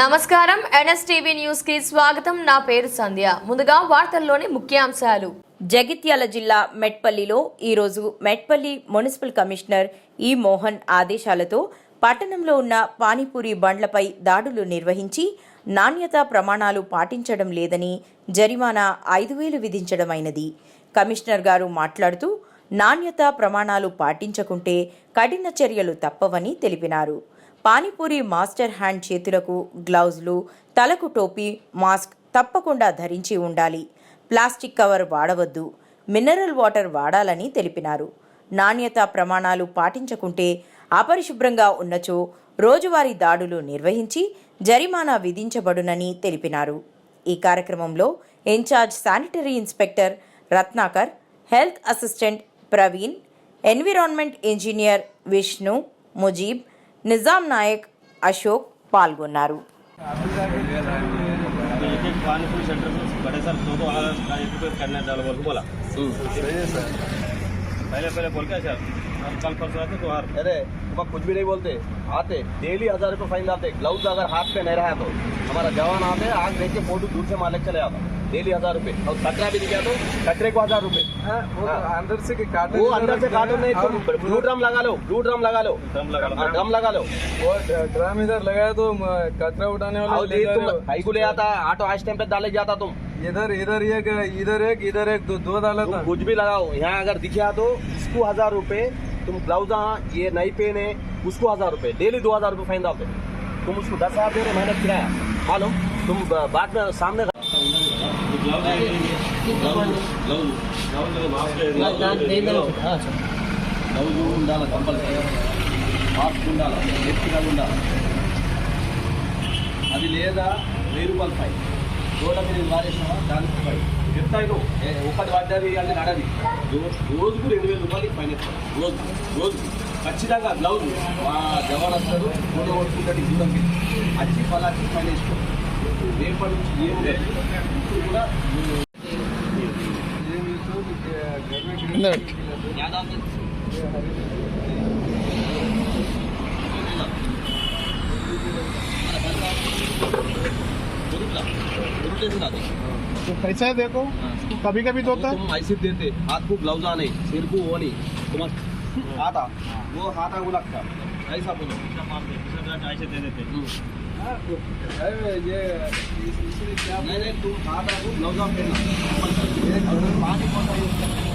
నమస్కారం. ఎన్ఎస్టీవీ న్యూస్కి స్వాగతం. నా పేరు సంధ్య. ముందుగా వార్తల్లోని ముఖ్యాంశాలు. జగిత్యాల జిల్లా మెట్పల్లిలో ఈరోజు మెట్పల్లి మున్సిపల్ కమిషనర్ ఈ మోహన్ ఆదేశాలతో పట్టణంలో ఉన్న పానీపూరి బండ్లపై దాడులు నిర్వహించి నాణ్యతా ప్రమాణాలు పాటించడం లేదని జరిమానా ఐదు వేలు విధించడమైనది. కమిషనర్ గారు మాట్లాడుతూ నాణ్యతా ప్రమాణాలు పాటించకుంటే కఠిన చర్యలు తప్పవని తెలిపినారు. పానీపూరి మాస్టర్ హ్యాండ్ చేతులకు గ్లౌజులు తలకు టోపీ మాస్క్ తప్పకుండా ధరించి ఉండాలి. ప్లాస్టిక్ కవర్ వాడవద్దు. మినరల్ వాటర్ వాడాలని తెలిపినారు. నాణ్యతా ప్రమాణాలు పాటించకుంటే అపరిశుభ్రంగా ఉన్నచో రోజువారీ దాడులు నిర్వహించి జరిమానా విధించబడునని తెలిపినారు. ఈ కార్యక్రమంలో incharge sanitary inspector Ratnakar health assistant Praveen environment engineer Vishnu Mujeeb Nizam Naik Ashok పాల్గొన్నారు एक एक पानीपुरी सेंटर में बड़े सर दो दो हजार एक रुपये करने डालो बोल के बोला सही है सर पहले पहले बोल क्या सर हम कल परसों आते तो हर अरे सुबह कुछ भी नहीं बोलते। आते डेली हज़ार रुपये फाइन लाते। ग्लव्स अगर हाथ पे नहीं रहा तो। हमारा जवान आते आग देख के फ़ोटो दूर से मालिक चले आता। डेली हज़ार रुपये और कचरा भी दिखा तो कचरे को हज़ार रुपये वो हाँ। अंदर से वो अंदर से काटो नहीं तुम ब्लू ड्रम लगा लो ब्लू ड्रम लगा लो। ड्रम लगा लो। हाँ, ड्रम लगा लो। वो ड्रम इधर लगाया तो कचरा उठाने वाले ले ये जा तुम रहे हो। भाई को ले आता ऑटो आज टाइम पे डाले जाता तुम। इधर इधर एक इधर एक इधर एक दो दो डाला था। कुछ भी लगाओ यहाँ अगर दिखा तो इसको हज़ार रुपए तुम ग्लव्स ये नहीं पहने उसको हजार रुपए डेली दो हजार रुपए फाइन डालते तुम उसको दस हजार दे रहे मेहनत किराया मालूम तुम ब- बाद में सामने గ్లౌజ్ ఉండాలి కంపల్సరీ మాస్క్ ఉండాలి ఎత్తిగా ఉండాలి అది లేదా వెయ్యి రూపాయలు ఫైన్ రోడ్ల మీద వారేసినావా దానికి ఫైన్ చెప్తాను ఒకటి పడ్డది అది నడది. రోజు రోజుకు రెండు వేల ఫైన్ ఇస్తాను రోజు రోజు ఖచ్చితంగా గ్లౌజ్. మా జవాన్ వస్తారు ఫోటో కొట్టుకుంటాడు జీవంకి వచ్చి పలాకి ఫైన్ వేసుకో రేపటి నుంచి ఏం లేదు. ఇప్పుడు కూడా ये तो कैसा है देखो। हाँ। कभी कभी तो होता है। ऐसे देते हाथ को ग्लव्स आने सिर को वो नहीं तुम आता वो हाथ आगू लगता ऐसा बोलो। ऐसे दे देते। हाँ, हाँ, तो ये क्या नहीं नहीं तुम हाथ आगू ग्लव्स पहनना पानी कौन